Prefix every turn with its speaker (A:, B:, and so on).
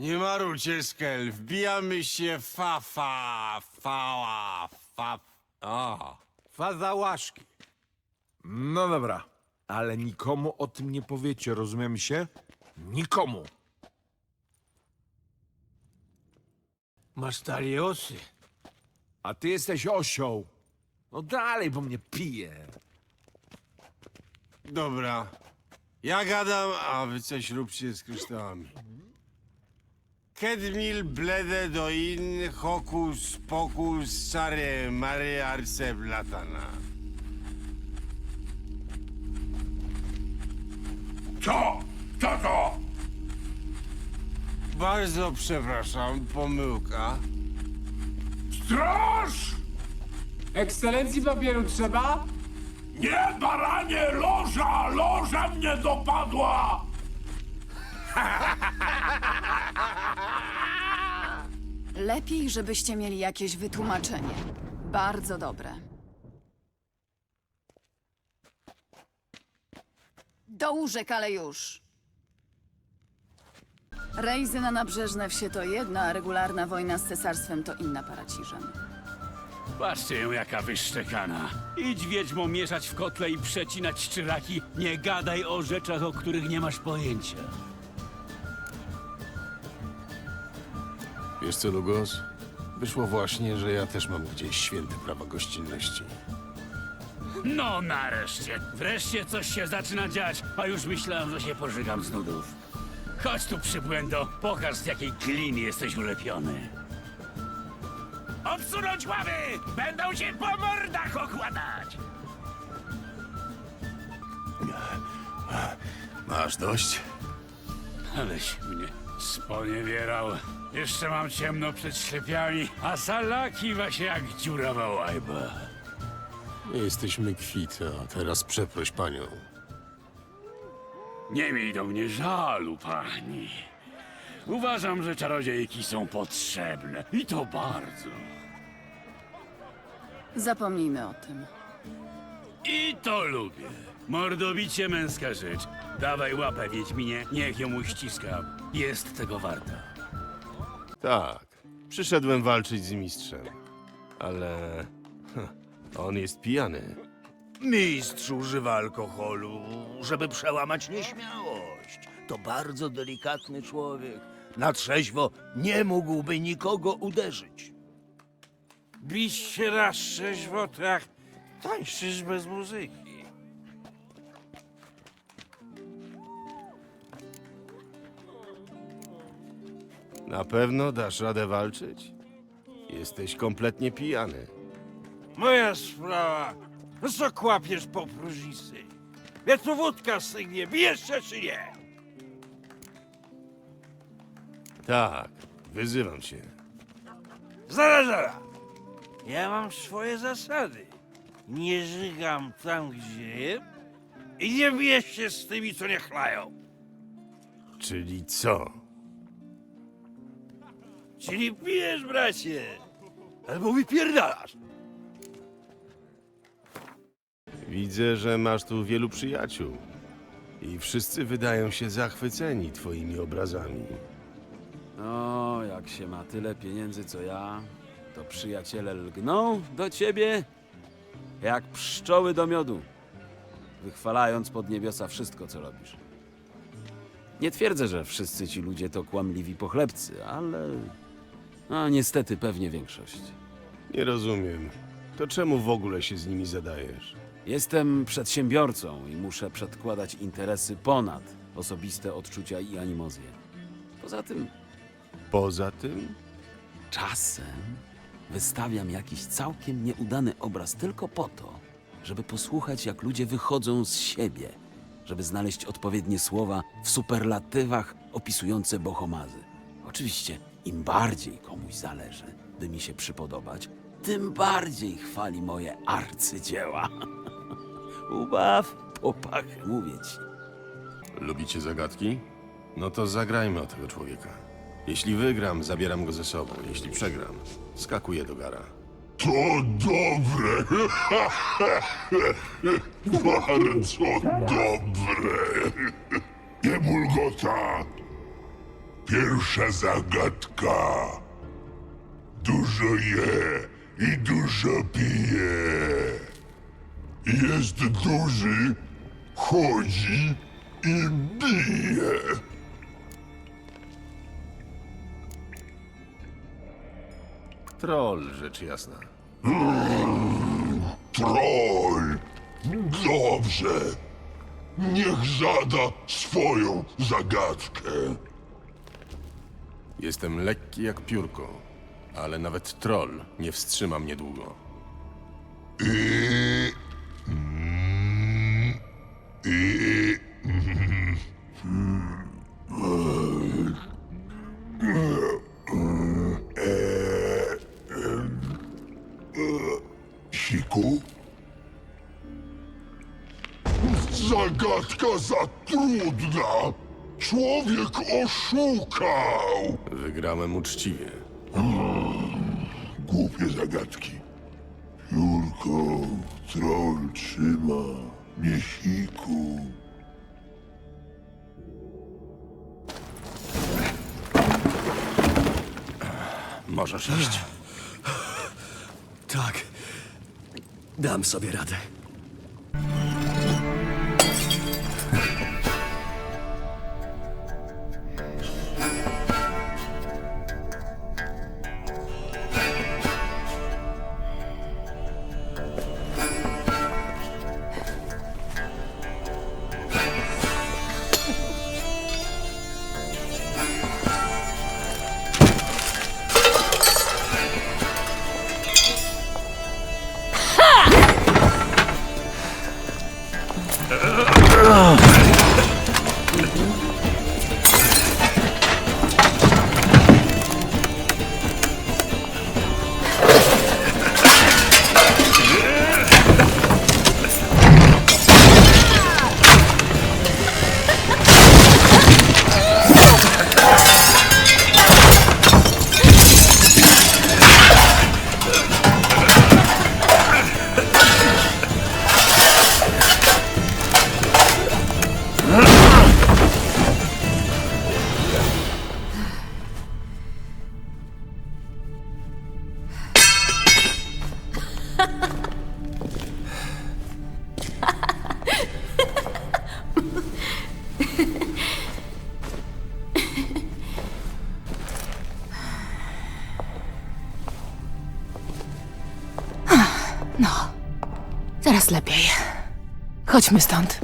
A: Nie marujcie, Skel. Wbijamy się fa, fa, fała, fa... A, faza łaszki.
B: No dobra, ale nikomu o tym nie powiecie, rozumiem się? Nikomu.
A: Masz taliosy.
B: A ty jesteś osioł. No dalej, bo mnie pije.
A: Dobra. Ja gadam, a wy coś róbcie z kryształami. Kedmil blede do in hokus pokus sare mare arce blatana.
C: Co? Co to?
A: Bardzo przepraszam, pomyłka.
C: Straż!
D: Ekscelencji papieru trzeba?
C: Nie, baranie, loża! Loża mnie dopadła!
E: Lepiej, żebyście mieli jakieś wytłumaczenie. Bardzo dobre. Do łóżek, ale już. Rejzy na nabrzeżne wsie to jedna, a regularna wojna z cesarstwem to inna para ciżem.
F: Patrzcie ją, jaka wyszczekana. Idź wiedźmo mieszać w kotle i przecinać szczyraki. Nie gadaj o rzeczach, o których nie masz pojęcia.
G: Wiesz co, Lugos? Wyszło właśnie, że ja też mam gdzieś święte prawa gościnności.
F: No nareszcie. Wreszcie coś się zaczyna dziać, a już myślałem, że się pożygam z nudów. Chodź tu, przybłędo. Pokaż, z jakiej gliny jesteś ulepiony. Odsunąć ławy! Będą się po mordach okładać!
G: Masz dość?
F: Aleś mnie sponiewierał. Jeszcze mam ciemno przed ślepiami, a sala kiwa się jak dziurawa łajba.
G: Nie jesteśmy kwita, a teraz przeproś panią.
F: Nie miej do mnie żalu, pani. Uważam, że czarodziejki są potrzebne. I to bardzo.
E: Zapomnijmy o tym.
F: I to lubię. Mordobicie męska rzecz. Dawaj łapę, Wiedźminie, niech ją uściskam. Jest tego warta.
G: Tak, przyszedłem walczyć z mistrzem. Ale... heh, On jest pijany.
H: Mistrz używa alkoholu, żeby przełamać nieśmiałość. To bardzo delikatny człowiek. Na trzeźwo nie mógłby nikogo uderzyć.
A: Bić się raz trzeźwo, to jak tańczysz bez muzyki.
G: Na pewno dasz radę walczyć? Jesteś kompletnie pijany.
A: Moja sprawa. No co kłapiesz po próżnicy? Wie tu wódka stygnie, bijesz się czy nie?
G: Tak, wyzywam cię.
A: Zaraz, zaraz. Ja mam swoje zasady. Nie żygam tam, gdzie jem i nie biję się z tymi, co nie chlają.
G: Czyli co?
A: Czyli pijesz, bracie, albo wypierdalasz.
G: Widzę, że masz tu wielu przyjaciół. I wszyscy wydają się zachwyceni twoimi obrazami.
I: No, jak się ma tyle pieniędzy co ja, to przyjaciele lgną do ciebie jak pszczoły do miodu, wychwalając pod niebiosa wszystko, co robisz. Nie twierdzę, że wszyscy ci ludzie to kłamliwi pochlebcy, ale... No, niestety pewnie większość.
G: Nie rozumiem. To czemu w ogóle się z nimi zadajesz?
I: Jestem przedsiębiorcą i muszę przedkładać interesy ponad osobiste odczucia i animozje. Poza tym
G: Poza tym,
I: Czasem wystawiam jakiś całkiem nieudany obraz tylko po to, żeby posłuchać, jak ludzie wychodzą z siebie, żeby znaleźć odpowiednie słowa w superlatywach opisujące bohomazy. Oczywiście, im bardziej komuś zależy, by mi się przypodobać, tym bardziej chwali moje arcydzieła. Ubaw popach, mówię ci.
G: lubicie zagadki? No to zagrajmy o tego człowieka. Jeśli wygram, zabieram go ze sobą. Jeśli przegram, skakuję do gara.
C: To dobre! Bardzo dobre! Nie bulgota! Pierwsza zagadka. Dużo je i dużo pije. Jest duży, chodzi i bije.
G: Troll, rzecz jasna.
C: Troll. Dobrze. Niech zada swoją zagadkę.
G: Jestem lekki jak piórko, ale nawet troll nie wstrzyma mnie długo.
C: Mm. Siku? Zagadka za trudna. Człowiek oszukał.
G: Wygrałem uczciwie.
C: Głupie zagadki. Jurko, troll trzyma, nie siku.
G: Możesz iść.
J: Tak. Dam sobie radę.
K: Teraz lepiej. Chodźmy stąd.